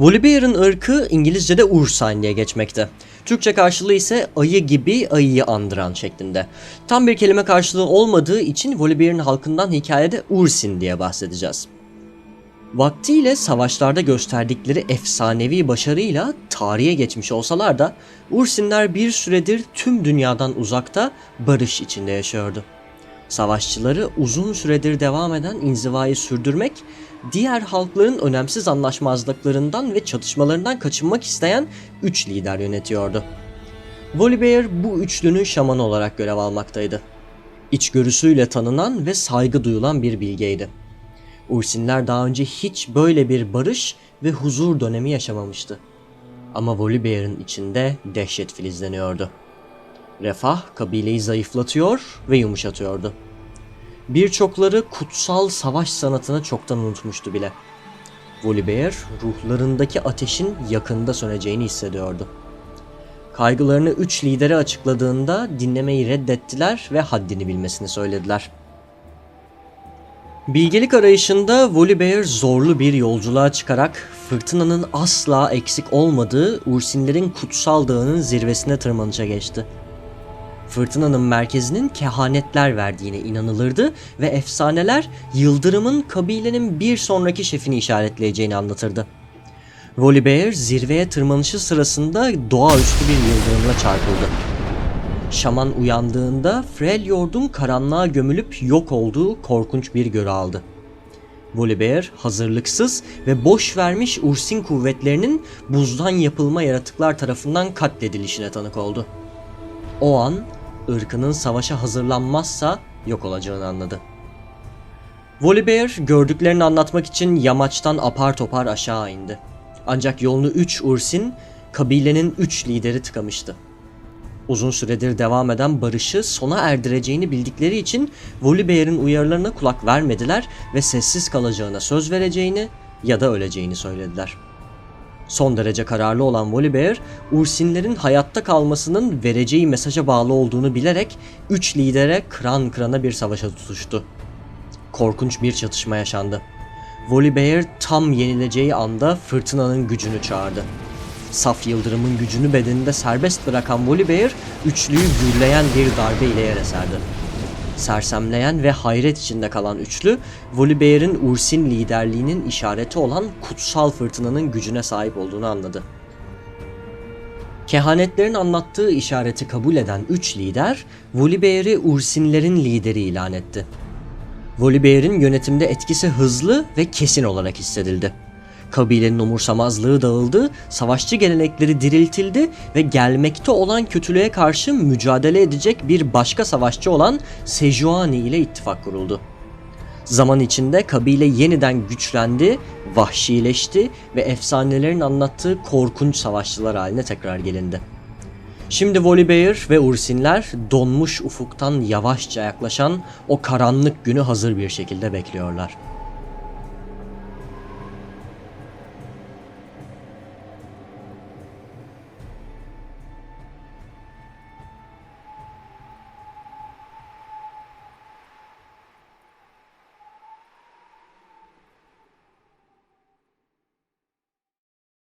Volibear'ın ırkı İngilizce'de Ursine diye geçmekte. Türkçe karşılığı ise ayı gibi ayıyı andıran şeklinde. Tam bir kelime karşılığı olmadığı için Volibear'ın halkından hikayede Ursin diye bahsedeceğiz. Vaktiyle savaşlarda gösterdikleri efsanevi başarıyla tarihe geçmiş olsalar da Ursinler bir süredir tüm dünyadan uzakta barış içinde yaşıyordu. Savaşçıları uzun süredir devam eden inzivayı sürdürmek, diğer halkların önemsiz anlaşmazlıklarından ve çatışmalarından kaçınmak isteyen üç lider yönetiyordu. Volibear bu üçlünün şamanı olarak görev almaktaydı. İçgörüsüyle tanınan ve saygı duyulan bir bilgeydi. Ursinler daha önce hiç böyle bir barış ve huzur dönemi yaşamamıştı. Ama Volibear'ın içinde dehşet filizleniyordu. Refah kabileyi zayıflatıyor ve yumuşatıyordu. Birçokları kutsal savaş sanatını çoktan unutmuştu bile. Volibear ruhlarındaki ateşin yakında söneceğini hissediyordu. Kaygılarını üç lidere açıkladığında dinlemeyi reddettiler ve haddini bilmesini söylediler. Bilgelik arayışında Volibear zorlu bir yolculuğa çıkarak fırtınanın asla eksik olmadığı Ursinlerin kutsal dağının zirvesine tırmanışa geçti. Fırtınanın merkezinin kehanetler verdiğine inanılırdı ve efsaneler yıldırımın kabilenin bir sonraki şefini işaretleyeceğini anlatırdı. Volibear zirveye tırmanışı sırasında doğaüstü bir yıldırımla çarpıldı. Şaman uyandığında Freljord'un karanlığa gömülüp yok olduğu korkunç bir görü aldı. Volibear hazırlıksız ve boş vermiş Ursin kuvvetlerinin buzdan yapılma yaratıklar tarafından katledilişine tanık oldu. O an ırkının savaşa hazırlanmazsa yok olacağını anladı. Volibear gördüklerini anlatmak için yamaçtan apar topar aşağı indi. Ancak yolunu 3 Ursin, kabilenin 3 lideri tıkamıştı. Uzun süredir devam eden barışı sona erdireceğini bildikleri için Volibear'ın uyarılarına kulak vermediler ve sessiz kalacağına söz vereceğini ya da öleceğini söylediler. Son derece kararlı olan Volibear, Ursinlerin hayatta kalmasının vereceği mesaja bağlı olduğunu bilerek üç lidere kıran kırana bir savaşa tutuştu. Korkunç bir çatışma yaşandı. Volibear tam yenileceği anda fırtınanın gücünü çağırdı. Saf yıldırımın gücünü bedeninde serbest bırakan Volibear, üçlüyü gürleyen bir darbe ile yere serdi. Sersemleyen ve hayret içinde kalan üçlü, Volibear'ın Ursin liderliğinin işareti olan kutsal fırtınanın gücüne sahip olduğunu anladı. Kehanetlerin anlattığı işareti kabul eden üç lider, Volibear'ı Ursinlerin lideri ilan etti. Volibear'ın yönetimde etkisi hızlı ve kesin olarak hissedildi. Kabilenin umursamazlığı dağıldı, savaşçı gelenekleri diriltildi ve gelmekte olan kötülüğe karşı mücadele edecek bir başka savaşçı olan Sejuani ile ittifak kuruldu. Zaman içinde kabile yeniden güçlendi, vahşileşti ve efsanelerin anlattığı korkunç savaşçılar haline tekrar gelindi. Şimdi Volibear ve Ursinler donmuş ufuktan yavaşça yaklaşan o karanlık günü hazır bir şekilde bekliyorlar.